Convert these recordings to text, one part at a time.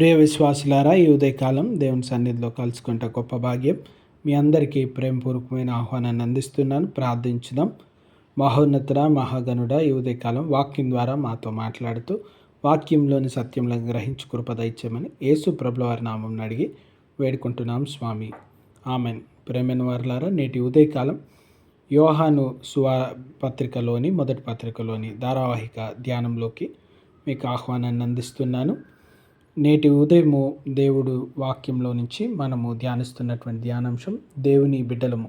ప్రియ విశ్వాసులారా ఈ ఉదయకాలం దేవుని సన్నిధిలో కలుసుకుంటే గొప్ప భాగ్యం. మీ అందరికీ ప్రేమపూర్వకమైన ఆహ్వానాన్ని అందిస్తున్నాను. ప్రార్థించుదాం. మహోన్నతుడ మహాగణుడ ఈ ఉదయకాలం వాక్యం ద్వారా మాతో మాట్లాడుతూ వాక్యంలోని సత్యంలను గ్రహించు కృప దయచేయమని యేసు ప్రభుల వారి నామం అడిగి వేడుకుంటున్నాం స్వామి. ఆమెన్. ప్రేమైన వారులారా నేటి ఉదయకాలం యోహాను సువా పత్రికలోని మొదటి పత్రికలోని ధారావాహిక ధ్యానంలోకి మీకు ఆహ్వానాన్ని అందిస్తున్నాను. నేటి ఉదయము దేవుడు వాక్యంలో నుంచి మనము ధ్యానిస్తున్నటువంటి ధ్యానాంశం దేవుని బిడ్డలము.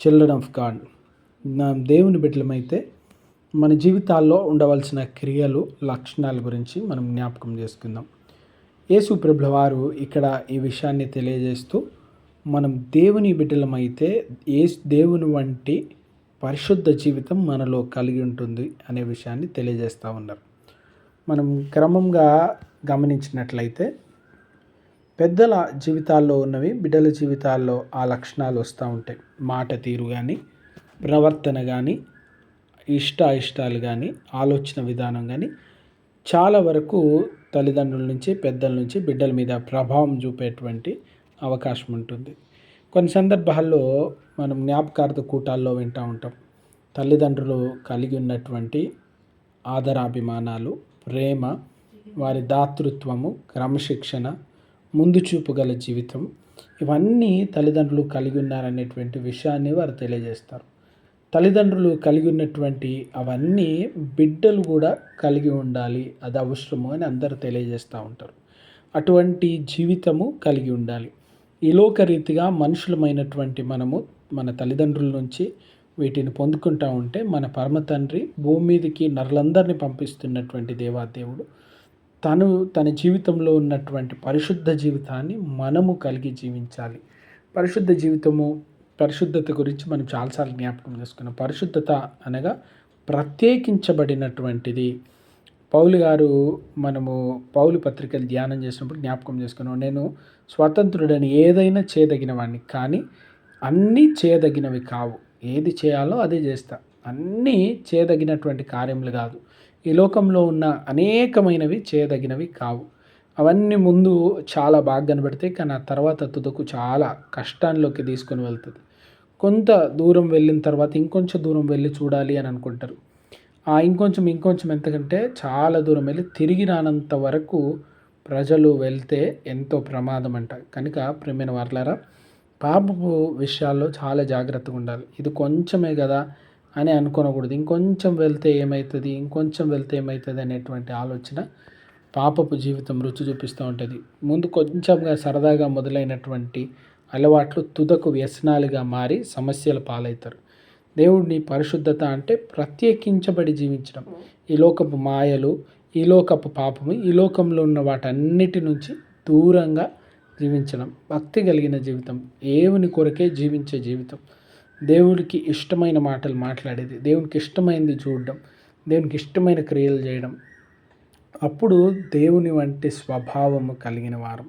చిల్డ్రన్ ఆఫ్ గాడ్ దేవుని బిడ్డలమైతే మన జీవితాల్లో ఉండవలసిన క్రియలు లక్షణాల గురించి మనం జ్ఞాపకం చేసుకుందాం. యేసు ప్రభుల వారు ఇక్కడ ఈ విషయాన్ని తెలియజేస్తూ మనం దేవుని బిడ్డలమైతే ఏ దేవుని వంటి పరిశుద్ధ జీవితం మనలో కలిగి ఉంటుంది అనే విషయాన్ని తెలియజేస్తూ ఉన్నారు. మనం క్రమంగా గమనించినట్లయితే పెద్దల జీవితాల్లో ఉన్నవి బిడ్డల జీవితాల్లో ఆ లక్షణాలు వస్తూ ఉంటాయి. మాట తీరు కానీ ప్రవర్తన కానీ ఇష్ట ఇష్టాలు కానీ ఆలోచన విధానం కానీ చాలా వరకు తల్లిదండ్రుల నుంచి పెద్దల నుంచి బిడ్డల మీద ప్రభావం చూపేటువంటి అవకాశం ఉంటుంది. కొన్ని సందర్భాల్లో మనం జ్ఞాపకార్థ కూటాల్లో వింటూ ఉంటాం. తల్లిదండ్రులు కలిగి ఉన్నటువంటి ఆదరాభిమానాలు ప్రేమ వారి దాతృత్వము క్రమశిక్షణ ముందు చూపు గల జీవితం ఇవన్నీ తల్లిదండ్రులు కలిగి ఉన్నారనేటువంటి విషయాన్ని వారు తెలియజేస్తారు. తల్లిదండ్రులు కలిగి ఉన్నటువంటి అవన్నీ బిడ్డలు కూడా కలిగి ఉండాలి. అది అవసరము అని అందరూ తెలియజేస్తూ ఉంటారు. అటువంటి జీవితము కలిగి ఉండాలి. ఈ లోకరీతిగా మనుషులమైనటువంటి మనము మన తల్లిదండ్రుల నుంచి వీటిని పొందుకుంటూ ఉంటే మన పరమ తండ్రి భూమి మీదకి నరులందరినీ పంపిస్తున్నటువంటి దేవాదేవుడు. తను తన జీవితంలో ఉన్నటువంటి పరిశుద్ధ జీవితాన్ని మనము కలిగి జీవించాలి. పరిశుద్ధ జీవితము పరిశుద్ధత గురించి మనం చాలాసార్లు జ్ఞాపకం చేసుకున్నాం. పరిశుద్ధత అనగా ప్రత్యేకించబడినటువంటిది. పౌలు గారు మనము పౌలు పత్రికలు ధ్యానం చేసినప్పుడు జ్ఞాపకం చేసుకున్నాం. నేను స్వతంత్రుడని ఏదైనా చేయదగిన వాడిని కానీ అన్నీ చేయదగినవి కావు. ఏది చేయాలో అదే చేస్తా. అన్నీ చేయదగినటువంటి కార్యములు కాదు. ఈ లోకంలో ఉన్న అనేకమైనవి చేయదగినవి కావు. అవన్నీ ముందు చాలా బాగా కనబడితే కానీ ఆ తర్వాత తుదకు చాలా కష్టాల్లోకి తీసుకొని వెళ్తుంది. కొంత దూరం వెళ్ళిన తర్వాత ఇంకొంచెం దూరం వెళ్ళి చూడాలి అని అనుకుంటారు. ఆ ఇంకొంచెం ఇంకొంచెం ఎంతకంటే చాలా దూరం వెళ్ళి తిరిగి రానంత వరకు ప్రజలు వెళ్తే ఎంతో ప్రమాదం అంట. కనుక ప్రేమైన వర్లరా పాపపు విషయాల్లో చాలా జాగ్రత్తగా ఉండాలి. ఇది కొంచెమే కదా అని అనుకోనకూడదు. ఇంకొంచెం వెళ్తే ఏమవుతుంది ఇంకొంచెం వెళ్తే ఏమవుతుంది అనేటువంటి ఆలోచన పాపపు జీవితం రుచి చూపిస్తూ ఉంటుంది. ముందు కొంచెంగా సరదాగా మొదలైనటువంటి అలవాట్లు తుదకు వ్యసనాలుగా మారి సమస్యల పాలవుతారు. దేవుడిని పరిశుద్ధత అంటే ప్రత్యేకించబడి జీవించడం. ఈ లోకపు మాయలు ఈ లోకపు పాపము ఈ లోకంలో ఉన్న వాటన్నిటి నుంచి దూరంగా జీవించడం భక్తి కలిగిన జీవితం ఏవుని కొరకే జీవించే జీవితం. దేవుడికి ఇష్టమైన మాటలు మాట్లాడేది దేవునికి ఇష్టమైనది చూడడం దేవునికి ఇష్టమైన క్రియలు చేయడం. అప్పుడు దేవుని వంటి స్వభావము కలిగిన వారం.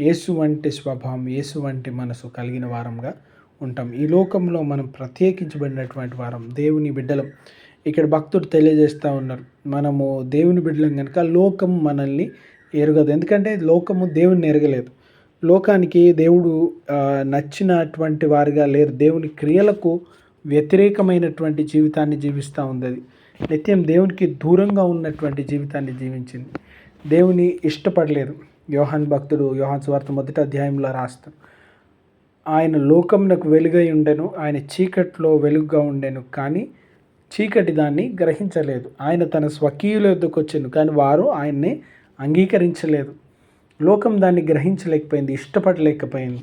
యేసు వంటి స్వభావం యేసు వంటి మనసు కలిగిన వారంగా ఉంటాం. ఈ లోకంలో మనం ప్రత్యేకించబడినటువంటి వారం దేవుని బిడ్డలం. ఇక్కడ భక్తుడు తెలియజేస్తూ ఉన్నారు మనము దేవుని బిడ్డలం కనుక లోకం మనల్ని ఎరగదు. ఎందుకంటే లోకము దేవుని ఎరగలేదు. లోకానికి దేవుడు నచ్చినటువంటి వారిగా లేరు. దేవుని క్రియలకు వ్యతిరేకమైనటువంటి జీవితాన్ని జీవిస్తూ ఉంది అది నిత్యం దేవునికి దూరంగా ఉన్నటువంటి జీవితాన్ని జీవించింది. దేవుని ఇష్టపడలేదు. యోహాన్ భక్తుడు యోహాన్ స్వార్థ మొదటి అధ్యాయంలో రాస్తాడు ఆయన లోకంనకు వెలుగై ఉండెను ఆయన చీకట్లో వెలుగుగా ఉండెను కానీ చీకటి దాన్ని గ్రహించలేదు. ఆయన తన స్వకీయుల యొద్దకు వచ్చాను కానీ వారు ఆయన్ని అంగీకరించలేదు. లోకం దాన్ని గ్రహించలేకపోయింది ఇష్టపడలేకపోయింది.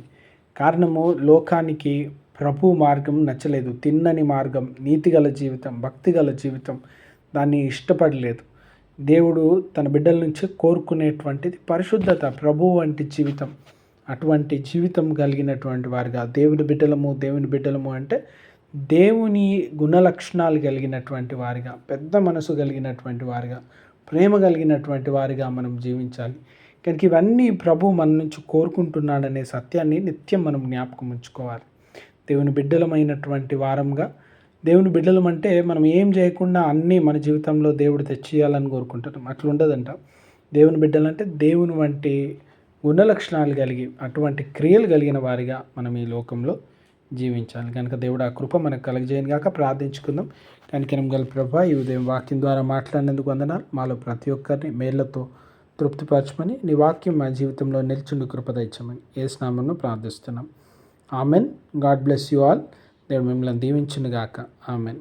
కారణము లోకానికి ప్రభు మార్గం నచ్చలేదు. తిన్నని మార్గం నీతిగల జీవితం భక్తిగల జీవితం దాన్ని ఇష్టపడలేదు. దేవుడు తన బిడ్డల నుంచి కోరుకునేటువంటిది పరిశుద్ధత ప్రభు వంటి జీవితం. అటువంటి జీవితం కలిగినటువంటి వారిగా దేవుని బిడ్డలము దేవుని బిడ్డలము అంటే దేవుని గుణలక్షణాలు కలిగినటువంటి వారిగా పెద్ద మనసు కలిగినటువంటి వారిగా ప్రేమ కలిగినటువంటి వారిగా మనం జీవించాలి. కనుక ఇవన్నీ ప్రభు మన నుంచి కోరుకుంటున్నాడనే సత్యాన్ని నిత్యం మనం జ్ఞాపకం ఉంచుకోవాలి. దేవుని బిడ్డలమైనటువంటి వారంగా దేవుని బిడ్డలం అంటే మనం ఏం చేయకుండా అన్నీ మన జీవితంలో దేవుడు తెచ్చేయాలని కోరుకుంటాం అట్లా ఉండదంట దేవుని బిడ్డలంటే దేవుని వంటి గుణ లక్షణాలు కలిగి అటువంటి క్రియలు కలిగిన వారిగా మనం ఈ లోకంలో జీవించాలి. కనుక దేవుడు ఆ కృప మనకు కలగజేయను కాక ప్రార్థించుకుందాం. కనుక గల ప్రభా ఈ ఉదయం వాక్యం ద్వారా మాట్లాడినందుకు వందనాలు. మాలో ప్రతి ఒక్కరిని మేళ్ళతో తృప్తిపరచమని నీ వాక్యం మా జీవితంలో నిల్చుండి కృపదించమని ఏ స్నామంలో ప్రార్థిస్తున్నాం. Amen. God bless you all. దేవుడు మిమ్మల్ని దీవించును గాక ఆమెన్.